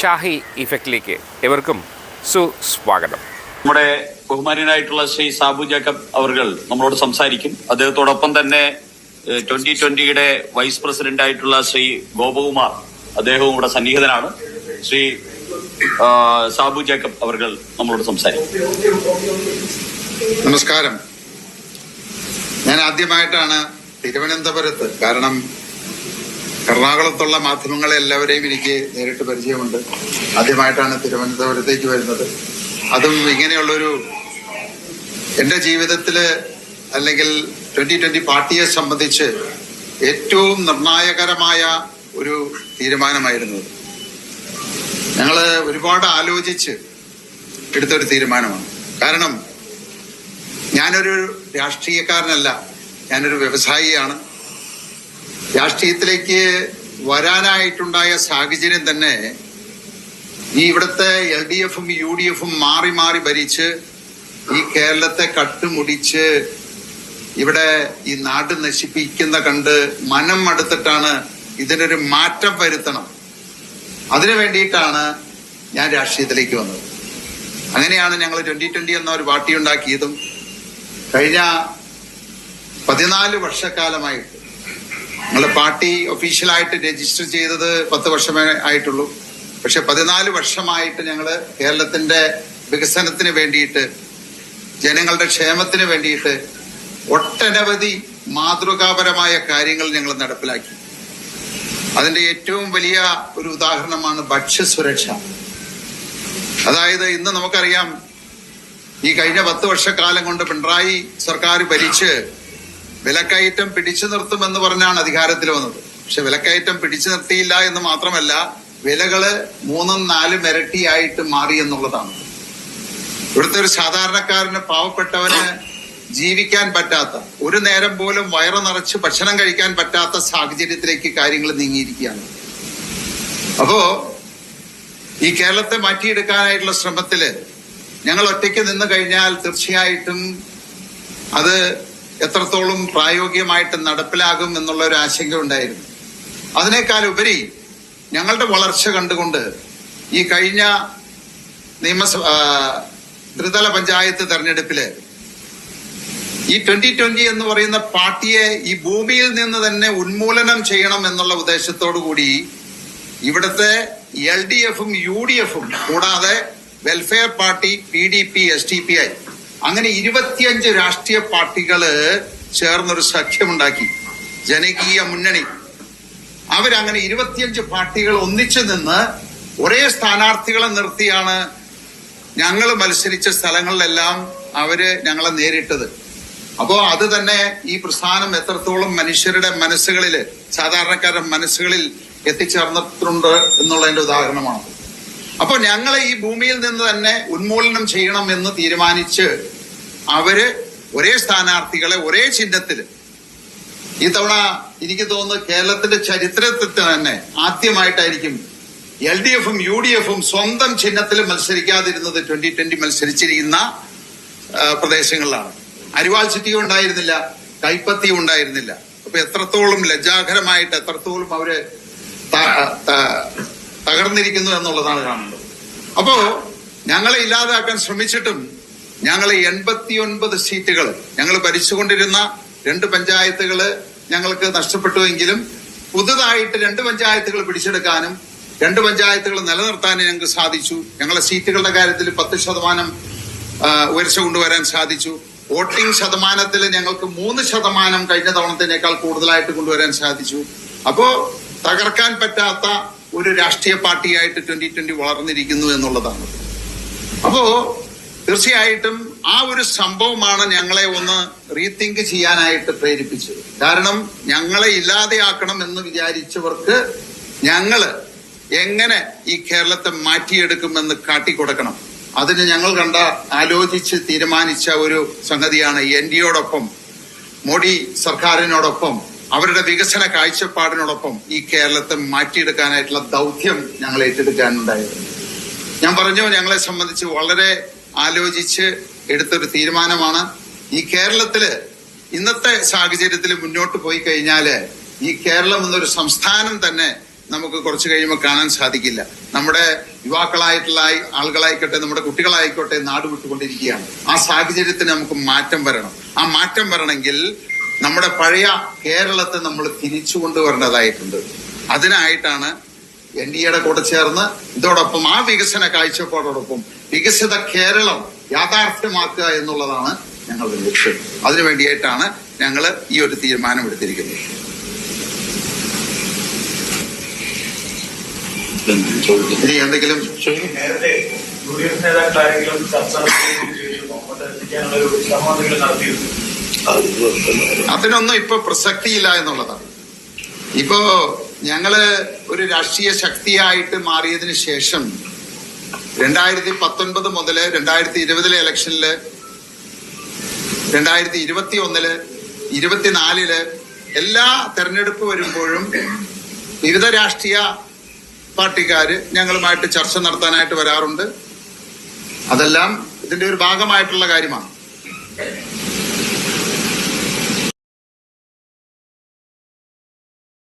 ഷാഹി ഇഫക്റ്റിലേക്ക് എവർക്കും സുസ്വാഗതം. നമ്മുടെ ബഹുമാനായിട്ടുള്ള ശ്രീ സാബു ജേക്കബ് അവർ നമ്മളോട് സംസാരിക്കും. അദ്ദേഹത്തോടൊപ്പം തന്നെ ട്വന്റി ട്വന്റിയുടെ വൈസ് പ്രസിഡന്റ് ആയിട്ടുള്ള ശ്രീ ഗോപകുമാർ അദ്ദേഹവും ഇവിടെ സന്നിഹിതനാണ്. ശ്രീ സാബു ജേക്കബ് അവർ നമ്മളോട് സംസാരിക്കും. നമസ്കാരം. ഞാൻ ആദ്യമായിട്ടാണ് തിരുവനന്തപുരത്ത്. കാരണം എറണാകുളത്തുള്ള മാധ്യമങ്ങളെ എല്ലാവരെയും എനിക്ക് നേരിട്ട് പരിചയമുണ്ട്. ആദ്യമായിട്ടാണ് തിരുവനന്തപുരത്തേക്ക് വരുന്നത്. അതും ഇങ്ങനെയുള്ളൊരു എന്റെ ജീവിതത്തിൽ അല്ലെങ്കിൽ ട്വന്റി ട്വന്റി പാർട്ടിയെ സംബന്ധിച്ച് ഏറ്റവും നിർണായകരമായ ഒരു തീരുമാനമായിരുന്നു ഞങ്ങൾ ഒരുപാട് ആലോചിച്ച് എടുത്തൊരു തീരുമാനമാണ്. കാരണം ഞാനൊരു രാഷ്ട്രീയക്കാരനല്ല ഞാനൊരു വ്യവസായിയാണ്. രാഷ്ട്രീയത്തിലേക്ക് വരാനായിട്ടുണ്ടായ സാഹചര്യം തന്നെ ഈ ഇവിടുത്തെ എൽ ഡി എഫും യു ഡി എഫും മാറി മാറി ഭരിച്ച് ഈ കേരളത്തെ കട്ടുമുടിച്ച് ഇവിടെ ഈ നാട് നശിപ്പിക്കുന്ന കണ്ട് മനം മടുത്തിട്ടാണ് ഇതിനൊരു മാറ്റം വരുത്തണം. അതിനു വേണ്ടിയിട്ടാണ് ഞാൻ രാഷ്ട്രീയത്തിലേക്ക് വന്നത്. അങ്ങനെയാണ് ഞങ്ങൾ ട്വന്റി ട്വന്റി എന്ന ഒരു പാർട്ടി ഉണ്ടാക്കിയതും കഴിഞ്ഞ പതിനാല് വർഷക്കാലമായിട്ട് ഞങ്ങളുടെ പാർട്ടി ഒഫീഷ്യലായിട്ട് രജിസ്റ്റർ ചെയ്തത് പത്ത് വർഷമേ ആയിട്ടുള്ളൂ. പക്ഷെ പതിനാല് വർഷമായിട്ട് ഞങ്ങൾ കേരളത്തിന്റെ വികസനത്തിന് വേണ്ടിയിട്ട് ജനങ്ങളുടെ ക്ഷേമത്തിന് വേണ്ടിയിട്ട് ഒട്ടനവധി മാതൃകാപരമായ കാര്യങ്ങൾ ഞങ്ങൾ നടപ്പിലാക്കി. അതിന്റെ ഏറ്റവും വലിയ ഒരു ഉദാഹരണമാണ് ഭക്ഷ്യസുരക്ഷ. അതായത് ഇന്ന് നമുക്കറിയാം ഈ കഴിഞ്ഞ പത്ത് വർഷക്കാലം കൊണ്ട് പിണറായി സർക്കാർ ഭരിച്ച് വിലക്കയറ്റം പിടിച്ചു നിർത്തുമെന്ന് പറഞ്ഞാണ് അധികാരത്തിൽ വന്നത്. പക്ഷെ വിലക്കയറ്റം പിടിച്ചു നിർത്തിയില്ല എന്ന് മാത്രമല്ല വിലകൾ മൂന്നും നാലും ഇരട്ടിയായിട്ട് മാറി എന്നുള്ളതാണ്. ഇവിടുത്തെ ഒരു സാധാരണക്കാരന് പാവപ്പെട്ടവന് ജീവിക്കാൻ പറ്റാത്ത ഒരു നേരം പോലും വയറ് നിറച്ച് ഭക്ഷണം കഴിക്കാൻ പറ്റാത്ത സാഹചര്യത്തിലേക്ക് കാര്യങ്ങൾ നീങ്ങിയിരിക്കുകയാണ്. അപ്പോ ഈ കേരളത്തെ മാറ്റിയെടുക്കാനായിട്ടുള്ള ശ്രമത്തിൽ ഞങ്ങൾ ഒറ്റയ്ക്ക് നിന്ന് കഴിഞ്ഞാൽ തീർച്ചയായിട്ടും അത് എത്രത്തോളം പ്രായോഗികമായിട്ട് നടപ്പിലാകും എന്നുള്ള ഒരു ആശങ്ക ഉണ്ടായിരുന്നു. അതിനേക്കാൾ ഉപരി ഞങ്ങളുടെ വളർച്ച കണ്ടുകൊണ്ട് ഈ കഴിഞ്ഞ നിയമസഭ ത്രിതല പഞ്ചായത്ത് തെരഞ്ഞെടുപ്പിൽ ഈ ട്വന്റി ട്വന്റി എന്ന് പറയുന്ന പാർട്ടിയെ ഈ ഭൂമിയിൽ നിന്ന് തന്നെ ഉന്മൂലനം ചെയ്യണം എന്നുള്ള ഉദ്ദേശത്തോടു കൂടി ഇവിടുത്തെ എൽ ഡി എഫും യു ഡി എഫും കൂടാതെ welfare party P D P S T P I അങ്ങനെ ഇരുപത്തിയഞ്ച് രാഷ്ട്രീയ പാർട്ടികൾ ചേർന്നൊരു സഖ്യമുണ്ടാക്കി. ജനകീയ മുന്നണി. അവരങ്ങനെ ഇരുപത്തിയഞ്ച് പാർട്ടികൾ ഒന്നിച്ചു നിന്ന് ഒരേ സ്ഥാനാർത്ഥികളെ നിർത്തിയാണ് ഞങ്ങൾ മത്സരിച്ച സ്ഥലങ്ങളിലെല്ലാം അവർ ഞങ്ങളെ നേരിട്ടത്. അപ്പോ അത് തന്നെ ഈ പ്രസ്ഥാനം എത്രത്തോളം മനുഷ്യരുടെ മനസ്സുകളിൽ സാധാരണക്കാരുടെ മനസ്സുകളിൽ എത്തിച്ചേർന്നിട്ടുണ്ട് എന്നുള്ളതിന്റെ ഉദാഹരണമാണ്. അപ്പോൾ ഞങ്ങളെ ഈ ഭൂമിയിൽ നിന്ന് തന്നെ ഉന്മൂലനം ചെയ്യണം എന്ന് തീരുമാനിച്ച് അവർ ഒരേ സ്ഥാനാർത്ഥികളെ ഒരേ ചിഹ്നത്തിൽ ഈ തവണ എനിക്ക് തോന്നുന്നു കേരളത്തിന്റെ ചരിത്രത്തിൽ തന്നെ ആദ്യമായിട്ടായിരിക്കും എൽ ഡി എഫും യു ഡി എഫും സ്വന്തം ചിഹ്നത്തിൽ മത്സരിക്കാതിരുന്നത് ട്വന്റി ട്വന്റി മത്സരിച്ചിരിക്കുന്ന പ്രദേശങ്ങളിലാണ്. അരിവാൾ സിറ്റിയും ഉണ്ടായിരുന്നില്ല കൈപ്പത്തിയും ഉണ്ടായിരുന്നില്ല. അപ്പൊ എത്രത്തോളം ലജ്ജാകരമായിട്ട് എത്രത്തോളം അവർ തകർന്നിരിക്കുന്നു എന്നുള്ളതാണ് കാണുന്നത് അപ്പോ ഞങ്ങളെ ഇല്ലാതാക്കാൻ ശ്രമിച്ചിട്ടും ഞങ്ങളെ എൺപത്തിയൊൻപത് സീറ്റുകൾ ഞങ്ങൾ ഭരിച്ചുകൊണ്ടിരുന്ന രണ്ട് പഞ്ചായത്തുകൾ ഞങ്ങൾക്ക് നഷ്ടപ്പെട്ടുവെങ്കിലും പുതുതായിട്ട് രണ്ട് പഞ്ചായത്തുകൾ പിടിച്ചെടുക്കാനും രണ്ട് പഞ്ചായത്തുകൾ നിലനിർത്താനും ഞങ്ങൾക്ക് സാധിച്ചു. ഞങ്ങളെ സീറ്റുകളുടെ കാര്യത്തിൽ പത്ത് ശതമാനം ഉയർച്ച കൊണ്ടുവരാൻ സാധിച്ചു. വോട്ടിംഗ് ശതമാനത്തിൽ ഞങ്ങൾക്ക് മൂന്ന് ശതമാനം കഴിഞ്ഞ തവണത്തിനേക്കാൾ കൂടുതലായിട്ട് കൊണ്ടുവരാൻ സാധിച്ചു. അപ്പോ തകർക്കാൻ പറ്റാത്ത ഒരു രാഷ്ട്രീയ പാർട്ടിയായിട്ട് ട്വന്റി ട്വന്റി വളർന്നിരിക്കുന്നു എന്നുള്ളതാണ്. അപ്പോ തീർച്ചയായിട്ടും ആ ഒരു സംഭവമാണ് ഞങ്ങളെ ഒന്ന് റീതിങ്ക് ചെയ്യാനായിട്ട് പ്രേരിപ്പിച്ചത്. കാരണം ഞങ്ങളെ ഇല്ലാതെയാക്കണം എന്ന് വിചാരിച്ചവർക്ക് ഞങ്ങൾ എങ്ങനെ ഈ കേരളത്തെ മാറ്റിയെടുക്കുമെന്ന് കാട്ടിക്കൊടുക്കണം. അതിന് ഞങ്ങൾ കണ്ട ആലോചിച്ച് തീരുമാനിച്ച ഒരു സംഗതിയാണ് എൻ ഡിയോടൊപ്പം മോഡി സർക്കാരിനോടൊപ്പം അവരുടെ വികസന കാഴ്ചപ്പാടിനോടൊപ്പം ഈ കേരളത്തെ മാറ്റിയെടുക്കാനായിട്ടുള്ള ദൗത്യം ഞങ്ങൾ ഏറ്റെടുക്കാനുണ്ടായത്. ഞാൻ പറഞ്ഞു ഞങ്ങളെ സംബന്ധിച്ച് വളരെ ആലോചിച്ച് എടുത്തൊരു തീരുമാനമാണ്. ഈ കേരളത്തിൽ ഇന്നത്തെ സാഹചര്യത്തിൽ മുന്നോട്ട് പോയി കഴിഞ്ഞാൽ ഈ കേരളം എന്നൊരു സംസ്ഥാനം തന്നെ നമുക്ക് കുറച്ച് കഴിയുമ്പോൾ കാണാൻ സാധിക്കില്ല. നമ്മുടെ യുവാക്കളായിട്ടുള്ള ആളുകളായിക്കോട്ടെ നമ്മുടെ കുട്ടികളായിക്കോട്ടെ നാട് വിട്ടുകൊണ്ടിരിക്കുകയാണ്. ആ സാഹചര്യത്തിന് നമുക്ക് മാറ്റം വരണം. ആ മാറ്റം വരണമെങ്കിൽ നമ്മുടെ പഴയ കേരളത്തെ നമ്മൾ തിരിച്ചു കൊണ്ടുവരേണ്ടതായിട്ടുണ്ട് അതിനായിട്ടാണ് എൻ ഡി എയുടെ കൂടെ ചേർന്ന് ഇതോടൊപ്പം ആ വികസന കാഴ്ചപ്പാടോടൊപ്പം വികസിത കേരളം യാഥാർത്ഥ്യമാക്കുക എന്നുള്ളതാണ് ഞങ്ങളുടെ ലക്ഷ്യം. അതിനു വേണ്ടിയിട്ടാണ് ഞങ്ങൾ ഈ ഒരു തീരുമാനം എടുത്തിരിക്കുന്നത്. ഇനി എന്തെങ്കിലും അതിനൊന്നും ഇപ്പൊ പ്രസക്തിയില്ല എന്നുള്ളതാണ്. ഇപ്പോ ഞങ്ങൾ ഒരു രാഷ്ട്രീയ ശക്തിയായിട്ട് മാറിയതിന് ശേഷം രണ്ടായിരത്തി പത്തൊൻപത് മുതൽ രണ്ടായിരത്തി ഇരുപതിലെ ഇലക്ഷനിൽ രണ്ടായിരത്തി ഇരുപത്തി ഒന്നിൽ ഇരുപത്തിനാലിൽ എല്ലാ തെരഞ്ഞെടുപ്പ് വരുമ്പോഴും വിവിധ രാഷ്ട്രീയ പാർട്ടിക്കാര് ഞങ്ങളുമായിട്ട് ചർച്ച നടത്താനായിട്ട് വരാറുണ്ട്. അതെല്ലാം ഇതിന്റെ ഒരു ഭാഗമായിട്ടുള്ള കാര്യമാണ്.